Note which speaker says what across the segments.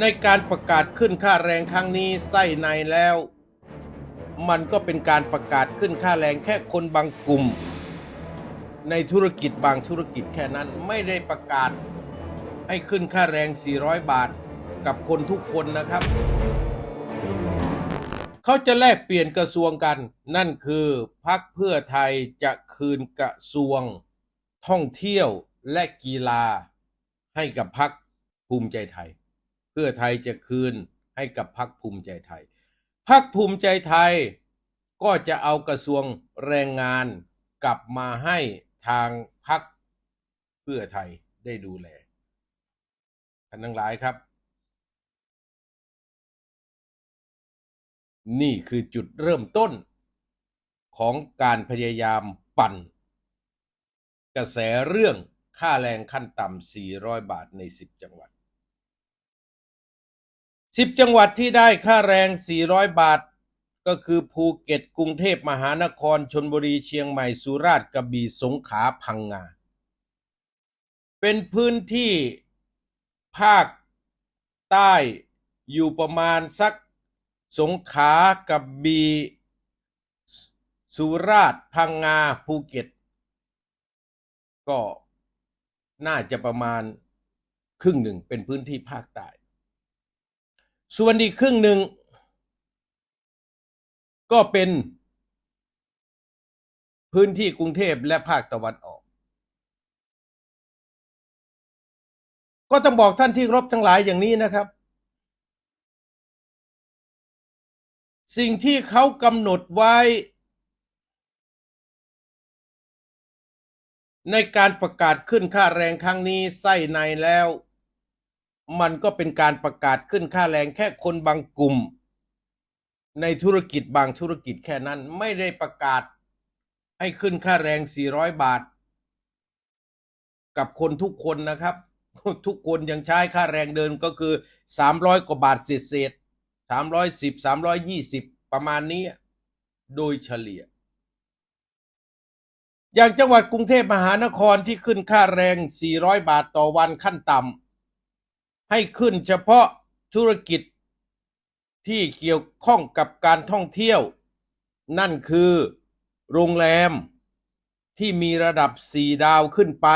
Speaker 1: ในการประกาศขึ้นค่าแรงครั้งนี้ไส้ในแล้ว มันก็เป็นการประกาศขึ้นค่าแรงแค่คนบางกลุ่ม ในธุรกิจบางธุรกิจแค่นั้นไม่ได้ประกาศให้ขึ้นค่าแรง 400 บาทกับคนทุกคนนะครับ เขาจะแลกเปลี่ยนกระทรวงกัน นั่นคือพักเพื่อไทยจะคืนกระทรวง ท่องเที่ยวและกีฬาให้กับพักภูมิใจไทย พื่อไทยจะคืนให้กับพักภูมิใจไทย พักภูมิใจไทยก็จะเอากระทรวงแรงงานกลับมาให้ทางพักเพื่อไทยได้ดูแลท่านทั้งหลายครับ นี่คือจุดเริ่มต้นของการพยายามปั่น กระแสเรื่องค่าแรงขั้นต่ำ 400 บาทใน 10 จังหวัด 10จังหวัดที่ได้ค่าแรง 400 บาท ก็คือภูเก็ตกรุงเทพมหานครชนบุรีเชียงใหม่สุราษฎร์กระบี่สงขลาพังงา เป็นพื้นที่ภาคใต้อยู่ประมาณสักสงขลากระบี่สุราษฎร์พังงาภูเก็ต ก็น่าจะประมาณครึ่งหนึ่งเป็นพื้นที่ภาคใต้ ส่วนอีกครึ่งหนึ่ง ก็เป็นพื้นที่กรุงเทพและภาคตะวันออก ก็ต้องบอกท่านที่รบทั้งหลายอย่างนี้นะครับ สิ่งที่เขากำหนดไว้ ในการประกาศขึ้นค่าแรงครั้งนี้ไส้ในแล้ว มันก็เป็นการประกาศขึ้นค่าแรงแค่คนบางกลุ่ม ในธุรกิจบางธุรกิจแค่นั้นไม่ได้ประกาศให้ขึ้นค่าแรง 400 บาท กับคนทุกคนนะครับ ทุกคนยังใช้ค่าแรงเดินก็คือ 300 กว่าบาทเศษเศษ310 320 ประมาณนี้ โดยเฉลี่ย อย่างจังหวัดกรุงเทพมหานครที่ขึ้นค่าแรง 400 บาทต่อวันขั้นต่ำ ให้ขึ้นเฉพาะธุรกิจที่เกี่ยวข้องกับการท่องเที่ยว นั่นคือโรงแรมที่มีระดับ 4 ดาวขึ้นไป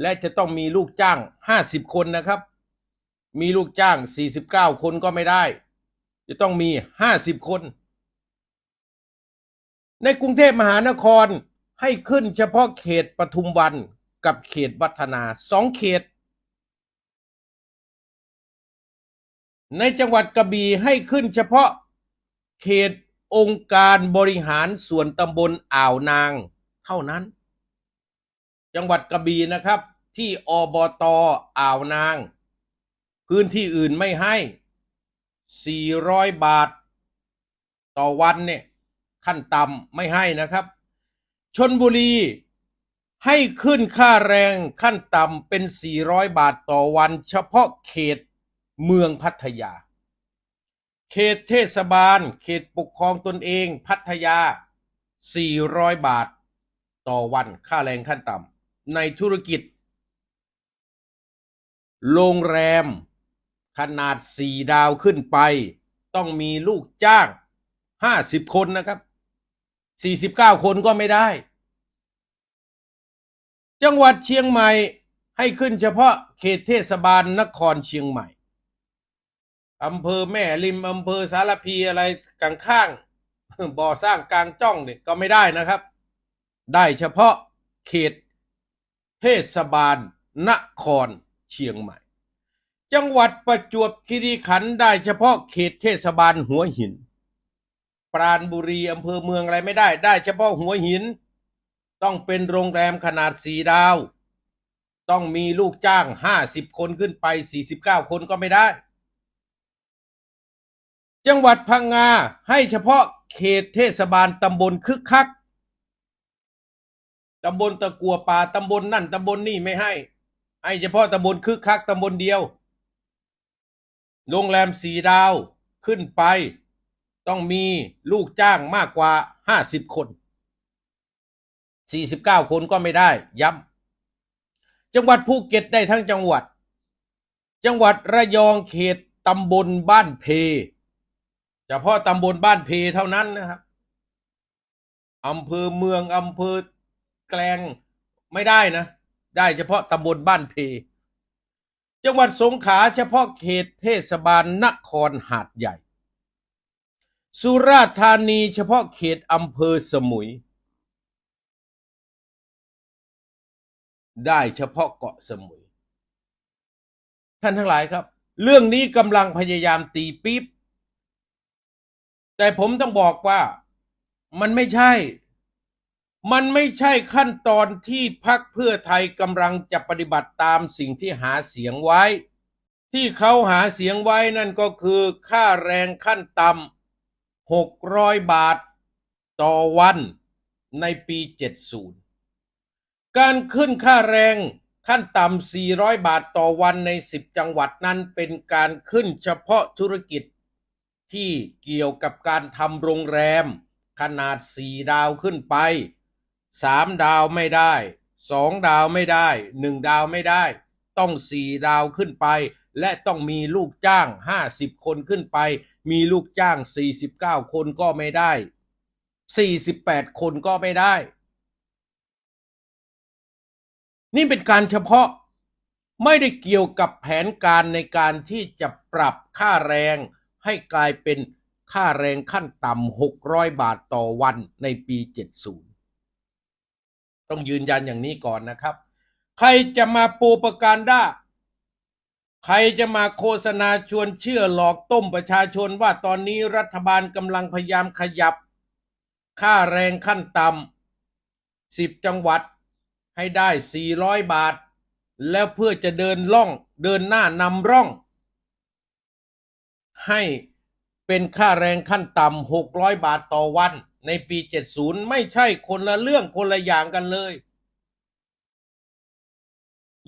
Speaker 1: และจะต้องมีลูกจ้าง 50 คนนะครับ มีลูกจ้าง 49 คนก็ไม่ได้ จะต้องมี 50 คน ในกรุงเทพมหานครให้ขึ้นเฉพาะเขตปทุมวันกับเขตวัฒนาสองเขต ในจังหวัดกระบี่ให้ขึ้นเฉพาะเขตองค์การบริหารส่วนตำบลอ่าวนางเท่านั้น จังหวัดกระบี่นะครับ ที่อบตอ่าวนาง พื้นที่อื่นไม่ให้ 400 บาท ต่อวันเนี่ยขั้นต่ำไม่ให้นะครับ ชนบุรีให้ขึ้นค่าแรงขั้นต่ำเป็น 400 บาทต่อวัน เฉพาะเขต เมืองพัทยา เขตเทศบาล เขตปกครองตนเองพัทยา 400 บาท ต่อวันค่าแรงขั้นต่ำในธุรกิจ โรงแรม ขนาด 4 ดาวขึ้นไป ต้องมีลูกจ้าง 50 คนนะครับ 49 คนก็ไม่ได้ จังหวัดเชียงใหม่ให้ขึ้นเฉพาะเขตเทศบาลนครเชียงใหม่ อำเภอแม่ริมอำเภอสารพีอะไรกลางข้างบ่อสร้างกลางจ้องเนี่ยก็ไม่ได้นะครับ ได้เฉพาะเขตเทศบาลนครเชียงใหม่ จังหวัดประจวบคีรีขันธ์ได้เฉพาะเขตเทศบาลหัวหิน ปราณบุรีอำเภอเมืองอะไรไม่ได้ ได้เฉพาะหัวหิน ต้องเป็นโรงแรมขนาดสีดาว ต้องมีลูกจ้างห้าสิบคนขึ้นไปสี่สิบเก้าคนก็ไม่ได้ จังหวัดพังงาให้เฉพาะเขตเทศบาลตำบลคึกคัก ตำบลตะกัวป่าตำบลนั่นตำบลนี่ไม่ให้ ให้เฉพาะตำบลคึกคักตำบลเดียว โรงแรมสีดาวขึ้นไป ต้องมีลูกจ้างมากกว่าห้าสิบคนสี่สิบเก้าคนก็ไม่ได้ ย้ำจังหวัดภูเก็ตได้ทั้งจังหวัด จังหวัดระยองเขตตำบลบ้านเพ เฉพาะตำบลบ้านเพเท่านั้นนะครับอำเภอเมืองอำเภอแกลงไม่ได้นะ ได้เฉพาะตำบลบ้านเพ จังหวัดสงขลาเฉพาะเขตเทศบาลนครหาดใหญ่ สุราษฎร์ธานีเฉพาะเขตอำเภอสมุย ได้เฉพาะเกาะสมุย ท่านทั้งหลายครับ เรื่องนี้กำลังพยายามตีปี๊บ แต่ผมต้องบอกว่ามันไม่ใช่ มันไม่ใช่ขั้นตอนที่พักเพื่อไทยกำลังจะปฏิบัติตามสิ่งที่หาเสียงไว้ ที่เขาหาเสียงไว้นั่นก็คือค่าแรงขั้นต่ำหกร้อยบาทต่อวันในปี 70 การขึ้นค่าแรงขั้นต่ำ400 บาทต่อวันใน 10 จังหวัดนั้นเป็นการขึ้นเฉพาะธุรกิจ ที่เกี่ยวกับการทำโรงแรม ขนาด4ดาวขึ้นไป3ดาวไม่ได้2ดาวไม่ได้1ดาวไม่ได้ ต้อง4ดาวขึ้นไป และต้องมีลูกจ้าง50คนขึ้นไป มีลูกจ้าง49คนก็ไม่ได้48คนก็ไม่ได้ นี่เป็นการเฉพาะไม่ได้เกี่ยวกับแผนการในการที่จะปรับค่าแรง ให้กลายเป็นค่าแรงขั้นต่ำ 600 บาทต่อวันในปี 70 ต้องยืนยันอย่างนี้ก่อนนะครับ ใครจะมาโปรปากันด้าใครจะมาโฆษณาชวนเชื่อหลอกต้มประชาชนว่าตอนนี้รัฐบาลกำลังพยายามขยับ ค่าแรงขั้นต่ำ 10 จังหวัดให้ได้ 400 บาท แล้วเพื่อจะเดินล่องเดินหน้านำร่อง ให้เป็นค่าแรงขั้นต่ำ600 บาทต่อวัน ในปี 70 ไม่ใช่คนละเรื่องคนละอย่างกันเลย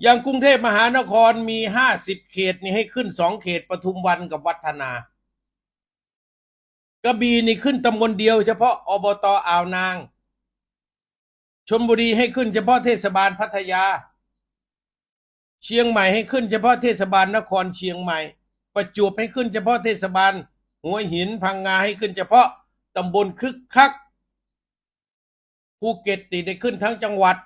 Speaker 1: อย่างกรุงเทพมหานครมี 50 เขตนี่ให้ขึ้น 2 เขตปทุมวันกับวัฒนากระบี่นี่ขึ้นตำบลเดียว เฉพาะอบตอ่าวนางชลบุรีให้ขึ้นเฉพาะเทศบาลพัทยา เชียงใหม่ให้ขึ้นเฉพาะเทศบาลนครเชียงใหม่ ประจวบให้ขึ้นเฉพาะเทศบาลหัวหินพังงาให้ขึ้นเฉพาะตำบลคึกคักภูเก็ตติได้ขึ้นทั้งจังหวัด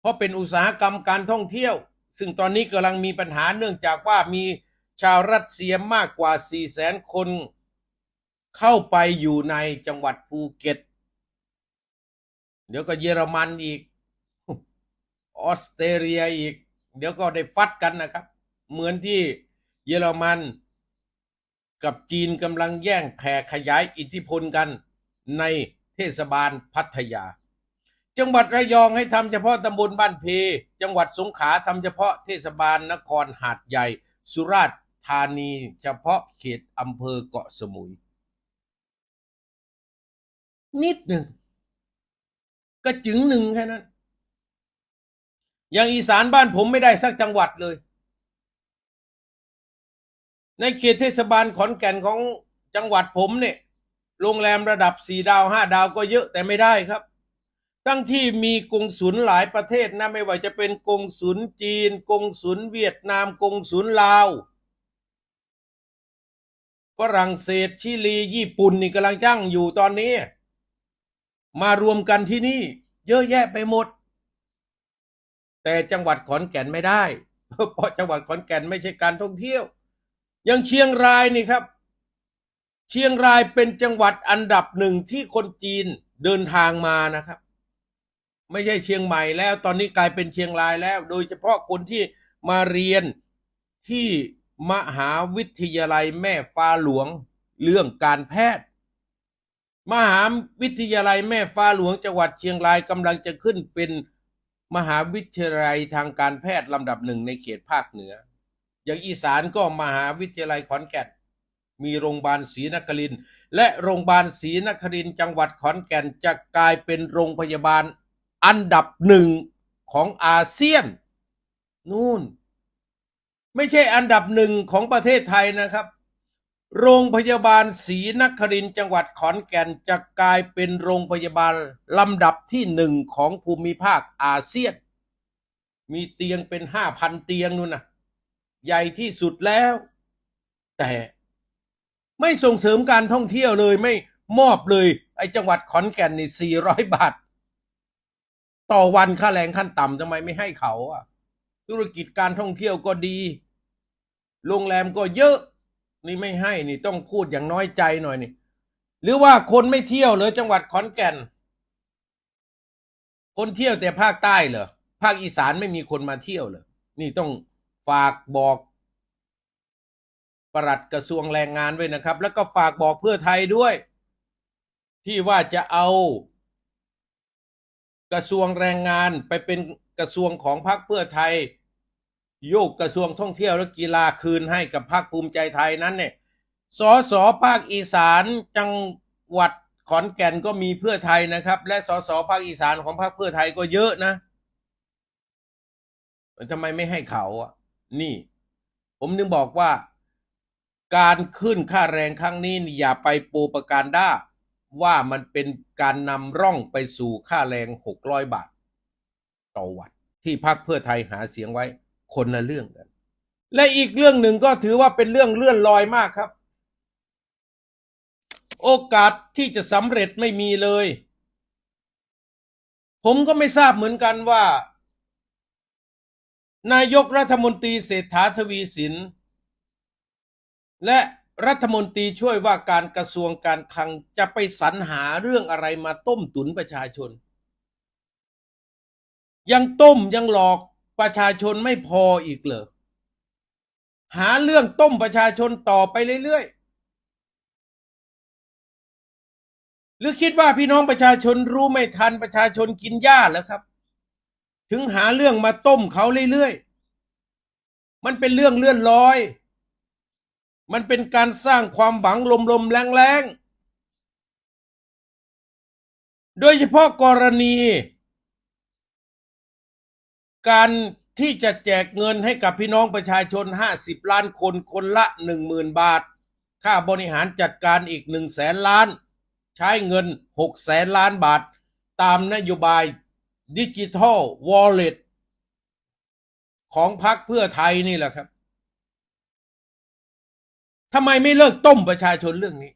Speaker 1: เพราะเป็นอุตสาหกรรมการท่องเที่ยว ซึ่งตอนนี้กำลังมีปัญหาเนื่องจากว่ามีชาวรัสเซียมากกว่า4แสนคน เข้าไปอยู่ในจังหวัดภูเก็ต เดี๋ยวก็เยอรมันอีก ออสเตรเลียอีก เดี๋ยวก็ได้ฟัดกันนะครับ เหมือนที่ เยอรมันกับจีนกำลังแย่งแผ่ขยายอิทธิพลกันในเทศบาลพัทยา จังหวัดระยองให้ทำเฉพาะตำบลบ้านเพจังหวัดสงขลาทำเฉพาะเทศบาลนครหาดใหญ่ สุราษฎร์ธานีเฉพาะเขตอำเภอเกาะสมุย นิดหนึ่งก็จึงหนึ่งแค่นั้น อย่างอีสานบ้านผมไม่ได้สักจังหวัดเลย ในเขตเทศบาลขอนแก่นของจังหวัดผมเนี่ยโรงแรมระดับสี่ดาวห้าดาวก็เยอะแต่ไม่ได้ครับทั้งที่มีกงสุลหลายประเทศนะไม่ว่าจะเป็นกงสุลจีน กงสุลเวียดนาม กงสุลลาวฝรั่งเศสชิลีญี่ปุ่นนี่กำลังจ้างอยู่ตอนนี้ มารวมกันที่นี่ เยอะแยะไปหมด แต่จังหวัดขอนแก่นไม่ได้ เพราะจังหวัดขอนแก่นไม่ใช่การท่องเที่ยว ย่างเชียงรายนี่ครับ เชียงรายเป็นจังหวัดอันดับหนึ่งที่คนจีนเดินทางมานะครับ ไม่ใช่เชียงใหม่แล้วตอนนี้กลายเป็นเชียงรายแล้ว โดยเฉพาะคนที่มาเรียนที่มหาวิทยาลัยแม่ฟ้าหลวงเรื่องการแพทย์ มหาวิทยาลัยแม่ฟ้าหลวงจังหวัดเชียงรายกำลังจะขึ้นเป็นมหาวิทยาลัยทางการแพทย์ลำดับหนึ่งในเขตภาคเหนือ อย่างอีสานก็มหาวิทยาลัยขอนแก่น มีโรงพยาบาลศรีนครินและโรงพยาบาลศรีนครินจังหวัดขอนแก่นจะกลายเป็นโรงพยาบาลอันดับหนึ่งของอาเซียน นู่น ไม่ใช่อันดับหนึ่งของประเทศไทยนะครับ โรงพยาบาลศรีนครินจังหวัดขอนแก่นจะกลายเป็นโรงพยาบาลลำดับที่หนึ่งของภูมิภาคอาเซียน มีเตียงเป็นห้าพันเตียงนู่นนะ ใหญ่ที่สุดแล้ว แต่ไม่ส่งเสริมการท่องเที่ยวเลยไม่มอบเลย ไอ้จังหวัดขอนแก่นนี่สี่ร้อยบาท ต่อวันค่าแรงขั้นต่ำทำไมไม่ให้เขาอะ ธุรกิจการท่องเที่ยวก็ดี โรงแรมก็เยอะ นี่ไม่ให้นี่ต้องพูดอย่างน้อยใจหน่อยนี่ หรือว่าคนไม่เที่ยวเลยจังหวัดขอนแก่น คนเที่ยวแต่ภาคใต้เหรอภาคอีสานไม่มีคนมาเที่ยวเหรอนี่ต้อง ฝากบอกปลัดกระทรวงแรงงานด้วยนะครับ แล้วก็ฝากบอกเพื่อไทยด้วย ที่ว่าจะเอากระทรวงแรงงานไปเป็นกระทรวงของพรรคเพื่อไทย โยกกระทรวงท่องเที่ยวและกีฬาคืนให้กับพรรคภูมิใจไทยนั้นเนี่ยสสภาคอีสานจังหวัดขอนแก่นก็มีเพื่อไทยนะครับ และสสภาคอีสานของพรรคเพื่อไทยก็เยอะนะทำไมไม่ให้เขาอะ นี่ ผมนึงบอกว่า การขึ้นค่าแรงครั้งนี้นี่อย่าไปโปรปการด้าว่ามันเป็นการนำร่องไปสู่ค่าแรงหกร้อยบาท ต่อวันที่พรรคเพื่อไทยหาเสียงไว้คนละเรื่องกัน และอีกเรื่องหนึ่งก็ถือว่าเป็นเรื่องเลื่อนลอยมากครับ โอกาสที่จะสำเร็จไม่มีเลย ผมก็ไม่ทราบเหมือนกันว่า นายกรัฐมนตรีเศรษฐาทวีสิน และรัฐมนตรีช่วยว่าการกระทรวงการคลังจะไปสรรหาเรื่องอะไรมาต้มตุนประชาชน ยังต้มยังหลอกประชาชนไม่พออีกเหรอหาเรื่องต้มประชาชนต่อไปเรื่อยๆหรือคิดว่าพี่น้องประชาชนรู้ไม่ทันประชาชนกินหญ้าแล้วครับ ถึงหาเรื่องมาต้มเขาเรื่อยๆ มันเป็นเรื่องเลื่อนลอย มันเป็นการสร้างความหวังลมๆแรงๆ โดยเฉพาะกรณี การที่จะแจกเงินให้กับพี่น้องประชาชน 50 ล้านคนคนละ 10,000 บาท ค่าบริหารจัดการอีก1แสนล้าน ใช้เงิน6แสนล้านบาท ตามนโยบาย ดิจิทัลวอลเล็ตของพรรคเพื่อไทยนี่แหละครับทำไมไม่เลิกต้มประชาชนเรื่องนี้